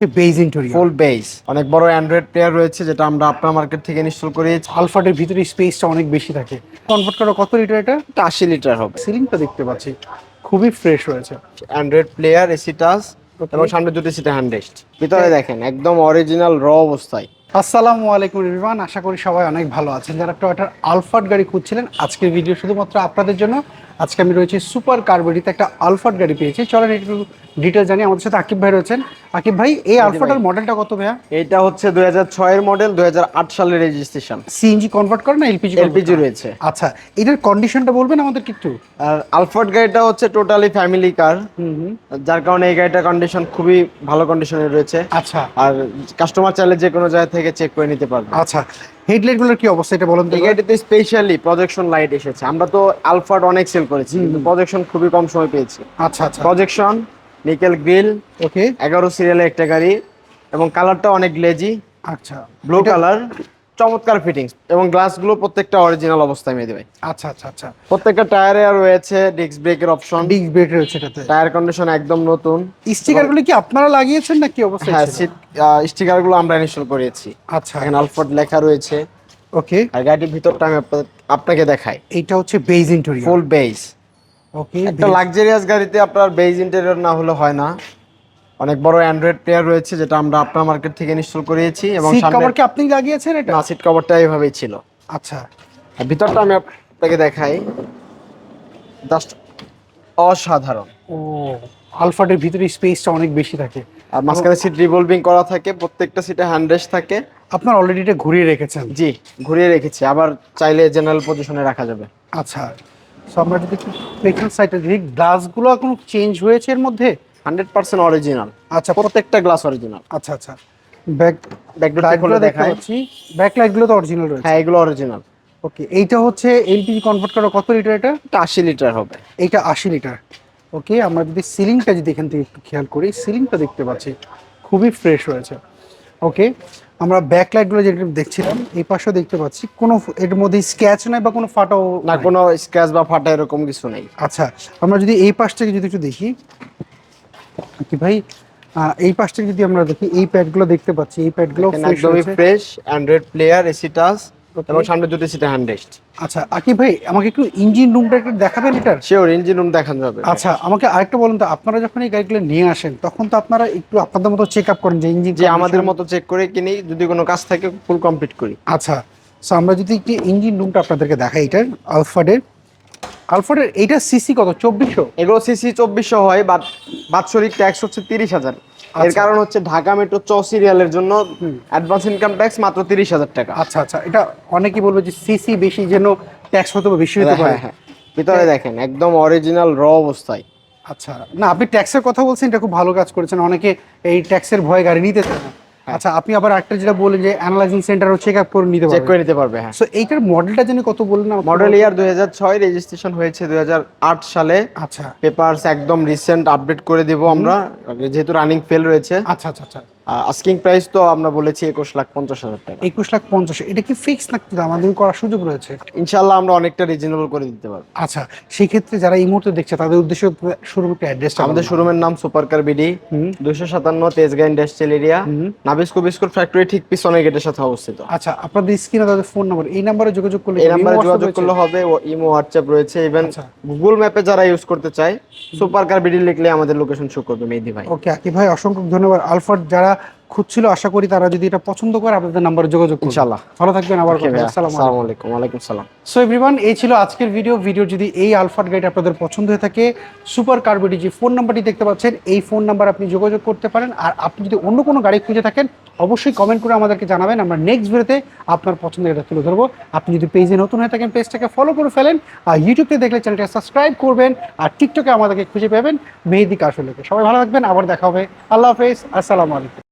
Base interior full base অনেক বড় Android player রয়েছে যেটা আমরা আপনার মার্কেট থেকে ইনস্টল করিয়েছি আলফাটের ভিতরে স্পেসটা অনেক বেশি থাকে। কনভার্ট করা কত লিটার এটা? আশি লিটার হবে। সিলিংটা দেখতে পাচ্ছি। খুবই ফ্রেশ রয়েছে। অ্যান্ড্রয়েড প্লেয়ার এসি টাচ এবং সামনে দুটি সিটে হ্যান্ডেস্ট ভিতরে দেখেন একদম অরিজিনাল র অবস্থায়। আসসালামু আলাইকুম রিভান আশা করি সবাই অনেক ভালো আছেন। যারা টয়োটার আলফাট গাড়ি খুঁজছিলেন আজকের ভিডিও শুধুমাত্র আপনাদের জন্য। আজকে আমি রয়েছি সুপার কার্বোডিতে একটা আলফাট গাড়ি পেয়েছি। চলেন একটু ডিটেল জানি। আমাদের সাথে আকিব ভাই রয়েছেন। আকিব ভাই এই আলফাটার মডেলটা কত ভাইয়া? এটা হচ্ছে দুই হাজার ছয়ের মডেল দুই হাজার আট সালের রেজিস্ট্রেশন সিএনজি কনভার্ট করে না এলপিজি এলপিজি রয়েছে। আচ্ছা এটার কন্ডিশনটা বলবেন আমাদের একটু? আলফার্ড গাড়িটা হচ্ছে টোটালি ফ্যামিলি কার যার কারণে এই গাড়িটার কন্ডিশন খুবই ভালো কন্ডিশনে রয়েছে। আচ্ছা। আর কাস্টমার চাইলে যে কোনো জায়গা থেকে চেক করে নিতে পারবে। আচ্ছা হেডলাইটগুলোর কি অবস্থা এটা বলেন তো গাড়িতে স্পেশালি প্রজেকশন লাইট এসেছে। আমরা তো আলফার্ড অনেক সেল করেছি কিন্তু প্রজেকশন খুবই কম সময় পেয়েছি। আচ্ছা আচ্ছা। প্রজেকশন নিকেল গ্রিল ওকে এগারো সিরিয়ালের একটা গাড়ি এবং কালারটা অনেক গ্লেজি আচ্ছা। ব্লু কালার চমৎকার ফিটিংস এবং গ্লাসগুলো প্রত্যেকটা অরিজিনাল অবস্থায় মেয়ে দেবে। আচ্ছা আচ্ছা আচ্ছা। প্রত্যেকটা টায়ারে আর রয়েছে ডিস্ক ব্রেকের অপশন ডিস্ক ব্রেক রয়েছে এটাতে। টায়ার কন্ডিশন একদম নতুন। স্টিকারগুলো কি আপনারা লাগিয়েছেন না কি অবস্থা হ্যাঁ সিট স্টিকারগুলো আমরা ইনস্টল করিয়েছি আচ্ছা। এখানে আলফোর্ড লেখা রয়েছে। ওকে আর গাড়ির ভিতরটা আমি আপনাকে দেখাই। এটা হচ্ছে beige interior full base okay একটা লাক্সারিয়াস গাড়িতে আপনার বেজ ইন্টেরিয়র না হলে হয় না। অনেক বড় অ্যান্ড্রয়েড প্লেয়ার রয়েছে যেটা আমরা আপনার মার্কেট থেকে ইনস্টল করিয়েছি এবং সিট কভার কি আপনি লাগিয়েছেন এটা? না সিট কভারটা এইভাবেই ছিল। আচ্ছা। আর ভিতরটা আমি আপনাকে দেখাই। জাস্ট অসাধারণ। ও আলফাটের ভিতরে স্পেসটা অনেক বেশি থাকে। আর মাঝখানে সিট রিভলভিং করা থাকে প্রত্যেকটা সিটে হ্যান্ডরেস্ট থাকে। আপনার অলরেডি এটা ঘুরিয়ে রেখেছেন? জি ঘুরিয়ে রেখেছি। আবার চাইলে জেনারেল পজিশনে রাখা যাবে। আচ্ছা। সো আমরা যদি একটু পেছন সাইডে দেখি গ্লাসগুলো কোনো চেঞ্জ হয়েছে এর মধ্যে? Hundred percent original. আচ্ছা। প্রত্যেকটা গ্লাস অরিজিনাল। আচ্ছা আচ্ছা। ব্যাক তো অরিজিনাল রয়েছে। হ্যাঁ এগুলো অরিজিনাল ওকে এইটা হচ্ছে এলপিজি কনভার্ট করা কত লিটার এটা? এটা আশি লিটার হবে। এইটা আশি লিটার ওকে আমরা যদি সিলিংটা যদি এখান থেকে একটু খেয়াল করি সিলিংটা দেখতে পাচ্ছি। খুবই ফ্রেশ রয়েছে। ওকে আমরা ব্যাক লাইটগুলো যেটা দেখছিলাম এই পাশেও দেখতে পাচ্ছি। কোনো এর মধ্যে স্ক্যাচ নাই বা কোনো ফাটাও না কোনো স্ক্র্যাচ বা ফাটা এরকম কিছু নেই। আচ্ছা আমরা যদি এই পাশ থেকে যদি একটু দেখি কি ভাই? এই পাশ থেকে যদি আমরা দেখি এই প্যাডগুলো দেখতে পাচ্ছি এই প্যাডগুলো একদমই fresh android player AC touch. এবং সামনে দুটি সিটে হ্যান্ডরেস্ট আচ্ছা আকি ভাই আমাকে একটু ইঞ্জিন রুমটা একটু দেখাবেন এটার? শিওর ইঞ্জিন রুম দেখানো যাবে। আচ্ছা আমাকে আরেকটা বলুন তো আপনারা যখন এই গাড়িগুলো নিয়ে আসেন তখন তো আপনারা একটু আপনাদের মতো চেক আপ করেন যে ইঞ্জিন যে আমাদের মতো চেক করে কিনি যদি কোনো কাজ থাকে ফুল কমপ্লিট করি। আচ্ছা সো আমরা যদি একটি ইঞ্জিন রুমটা আপনাদেরকে দেখাই এটার আলফাডের আলফাডের এইটা সিসি কত? চব্বিশশো? এগুলো সিসি চব্বিশশো হয় বাট বাৎসরিক ট্যাক্স হচ্ছে তিরিশ হাজার। এর আচ্ছা। কারণ হচ্ছে ঢাকা মেট্রো চ সিরিয়ালের জন্য অ্যাডভান্স ইনকাম ট্যাক্স মাত্র তিরিশ হাজার টাকা। আচ্ছা আচ্ছা। এটা অনেকেই বলবে যে সিসি বেশি যেন ট্যাক্স হতে বেশি হতে পারে। হ্যাঁ হ্যাঁ। ভিতরে দেখেন একদম অরিজিনাল র অবস্থায়। আচ্ছা। না আপনি ট্যাক্সের কথা বলছেন এটা খুব ভালো কাজ করেছেন। অনেকে এই ট্যাক্সের ভয়ে গাড়ি নিতে চায় না। আচ্ছা আপনি আবার একটা যেটা বলেন যে অ্যানালাইজিং সেন্টারও চেক আপ করে নিতে পারবে। চেক করে নিতে পারবে হ্যাঁ। সো এইটার মডেলটা জানি কত বললেন? মডেল ইয়ার দুই হাজার ছয় রেজিস্ট্রেশন হয়েছে দুই হাজার আট সালে। আচ্ছা। পেপারস একদম রিসেন্ট আপডেট করে দেব আমরা। যেহেতু রানিং ফেল রয়েছে। আচ্ছা আচ্ছা আচ্ছা। আস্কিং প্রাইস তো আমরা বলেছি একুশ লাখ পঞ্চাশ হাজার টাকা। একুশ লাখ পঞ্চাশ এটা কি ফিক্স নাকি দামাদামি করার সুযোগ রয়েছে? ইনশাল্লাহ আমরা অনেকটা রিজনেবল করে দিতে পারব। আচ্ছা সেই ক্ষেত্রে যারা এই মুহূর্তে দেখছে তাদের উদ্দেশ্যে শুরু একটা অ্যাড্রেসটা আমাদের শোরুমের নাম সুপার কার বিডি। দুশো সাতান্ন Tejgaon industrial area Nabisco biscuit factory ঠিক পিছনে গেটের সাথে অবস্থিত। আচ্ছা আপনাদের স্ক্রিনে তাদের ফোন নাম্বার এই নাম্বারে যোগাযোগ করলে এই নাম্বারে যোগাযোগ করলে হবে ও ইমো হোয়াটসঅ্যাপ রয়েছে ইভেন। গুগল ম্যাপে যারা ইউজ করতে চায় সুপার কার বিডি লিখলে আমাদের লোকেশন শো করবে মেহেদি ভাই। ওকে আকি ভাই অসংখ্য ধন্যবাদ। আলফার যারা খুঁজছিল আশা করি তারা যদি এটা পছন্দ করে আপনাদের নাম্বারে যোগাযোগ করবে। ইনশাল্লাহ ভালো থাকবেন আবার কথা আসসালামু আলাইকুম। ওয়ালাইকুম সালাম। সো এভরিওয়ান এই ছিল আজকের ভিডিও ভিডিও যদি এই আলফাট গাইড আপনাদের পছন্দ হয়ে থাকে সুপার কার্বেটি যে ফোন নাম্বারটি দেখতে পাচ্ছেন এই ফোন নাম্বার আপনি যোগাযোগ করতে পারেন। আর আপনি যদি অন্য কোনো গাড়ি খুঁজে থাকেন অবশ্যই কমেন্ট করে আমাদেরকে জানাবেন। আমরা নেক্সট ভিডিওতে আপনার পছন্দের এটা তুলে ধরবো। আপনি যদি পেজে নতুন হয়ে থাকেন পেজটাকে ফলো করে ফেলেন আর ইউটিউবতে দেখলে চ্যানেলটা সাবস্ক্রাইব করবেন আর টিকটকে আমাদেরকে খুঁজে পাবেন মেহেদি কাশলেকে সবাই ভালো থাকবেন আবার দেখা হবে। আল্লাহ হাফেজ আসসালামু আলাইকুম।